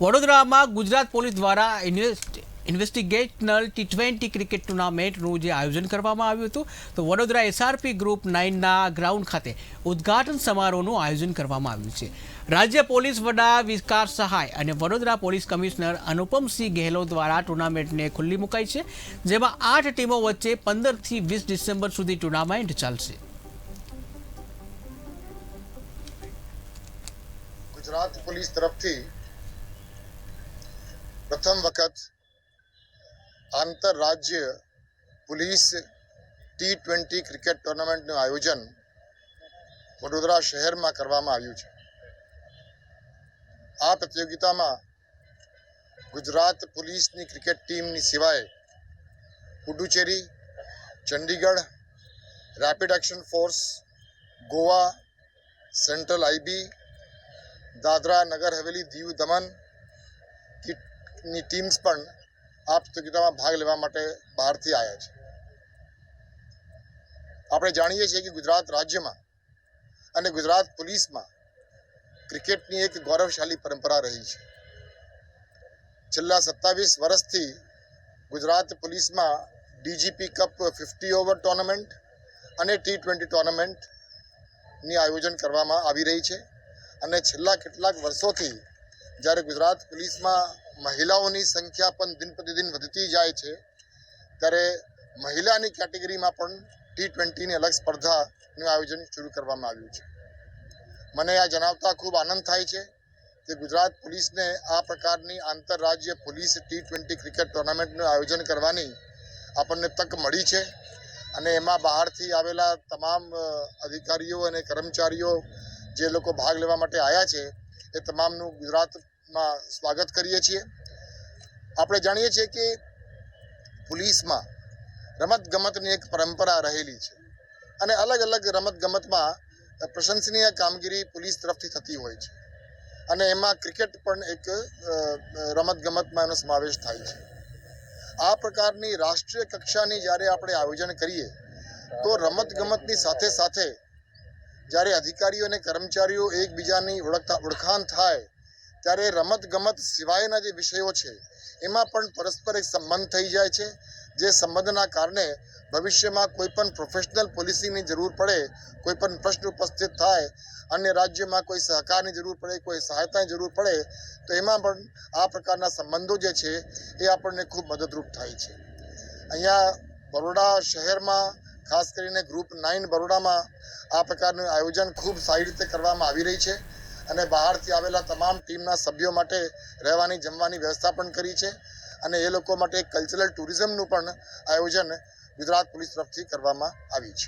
વડોદરામાં ગુજરાત પોલીસ દ્વારા invest investigational T twenty cricket ટુર્નામેન્ટનું જે આયોજન કરવામાં આવ્યું હતું, તો વડોદરા એસઆરપી ગ્રુપ નાઇનના ગ્રાઉન્ડ ખાતે ઉદ્ઘાટન સમારોહનું આયોજન કરવામાં આવ્યું છે. રાજ્ય પોલીસ વડા વિકાસ સહાય અને વડોદરા પોલીસ કમિશનર અનુપમસિંહ ગેહલોત દ્વારા ટુર્નામેન્ટને ખુલ્લી મુકાઈ છે, જેમાં આઠ ટીમો વચ્ચે પંદરથી વીસ ડિસેમ્બર સુધી ટુર્નામેન્ટ ચાલશે. ગુજરાત પોલીસ તરફથી પ્રથમ વખત આંતરરાજ્ય પોલીસ ટી ટ્વેન્ટી ક્રિકેટ ટુર્નામેન્ટનું આયોજન વડોદરા શહેરમાં કરવામાં આવ્યું છે. આ પ્રતિયોગિતામાં ગુજરાત પોલીસની ક્રિકેટ ટીમની સિવાય Puducherry, Chandigarh rapid action force Goa central IB Dadra Nagar Haveli Diu દમન કી- ની ટીમ્સ પણ આ પ્રતિયોગિતામાં ભાગ લેવા માટે બહારથી આવ્યા છે. આપણે જાણીએ છીએ કે ગુજરાત રાજ્યમાં અને ગુજરાત પોલીસમાં ક્રિકેટની એક ગૌરવશાળી પરંપરા રહી છે. છેલ્લા સત્તાવીસ વર્ષથી ગુજરાત પોલીસમાં DGP cup fifty over tournament અને ટી ટ્વેન્ટી ટુર્નામેન્ટની આયોજન કરવામાં આવી રહી છે. અને છેલ્લા કેટલાક વર્ષોથી જ્યારે ગુજરાત પોલીસમાં મહિલાઓની સંખ્યા પણ દિન પ્રતિદિન વધતી જાય છે. ત્યારે મહિલાની કેટેગરીમાં પણ ટી ટ્વેન્ટીની અલગ સ્પર્ધાનું આયોજન શરૂ કરવામાં આવ્યું છે. મને આ જણાવતા ખૂબ આનંદ થાય છે કે ગુજરાત પોલીસને આ પ્રકારની આંતરરાજ્ય પોલીસ ટી ટ્વેન્ટી ક્રિકેટ ટુર્નામેન્ટનું આયોજન કરવાની આપણને તક મળી છે અને એમાં બહારથી આવેલા તમામ અધિકારીઓ અને કર્મચારીઓ જે લોકો ભાગ લેવા માટે આવ્યા છે, એ તમામનું ગુજરાતમાં સ્વાગત કરીએ છીએ. આપણે જાણીએ છીએ કે પોલીસમાં રમત ગમતની એક પરંપરા રહેલી છે અને અલગ અલગ રમત ગમતમાં પ્રશંસનીય કામગીરી પોલીસ તરફથી થતી હોય છે અને એમાં ક્રિકેટ પણ એક રમત ગમતમાં એનો સમાવેશ થાય છે. આ પ્રકારની રાષ્ટ્રીય કક્ષાની જ્યારે આપણે આયોજન કરીએ તો રમત ગમતની સાથે સાથે જ્યારે અધિકારીઓ અને કર્મચારીઓ એકબીજાની ઓળખતા, ઓળખાણ થાય ત્યારે રમત ગમત સિવાયના જે વિષયો છે, એમાં પણ પરસ્પર એક સંબંધ થઈ જાય છે. જે સંબંધના કારણે ભવિષ્યમાં કોઈ પણ પ્રોફેશનલ પોલિસીની જરૂર પડે, કોઈ પણ પ્રશ્ન ઉપસ્થિત થાય અન્ય રાજ્યમાં કોઈ સહકારની જરૂર પડે, કોઈ સહાયતાની જરૂર પડે, તો એમાં પણ આ પ્રકારના સંબંધો જે છે, એ આપણને ખૂબ મદદરૂપ થાય છે. અહીંયા બરોડા શહેરમાં, ખાસ કરીને ગ્રુપ નાઇન બરોડામાં આ પ્રકારનું આયોજન ખૂબ સારી રીતે કરવામાં આવી રહી છે. અને બહારથી આવેલા તમામ ટીમના સભ્યો માટે રહેવાની, જમવાની વ્યવસ્થા પણ કરી છે અને એ લોકો માટે કલ્ચરલ ટુરિઝમનું પણ આયોજન ગુજરાત પોલીસ તરફથી કરવામાં આવી છે.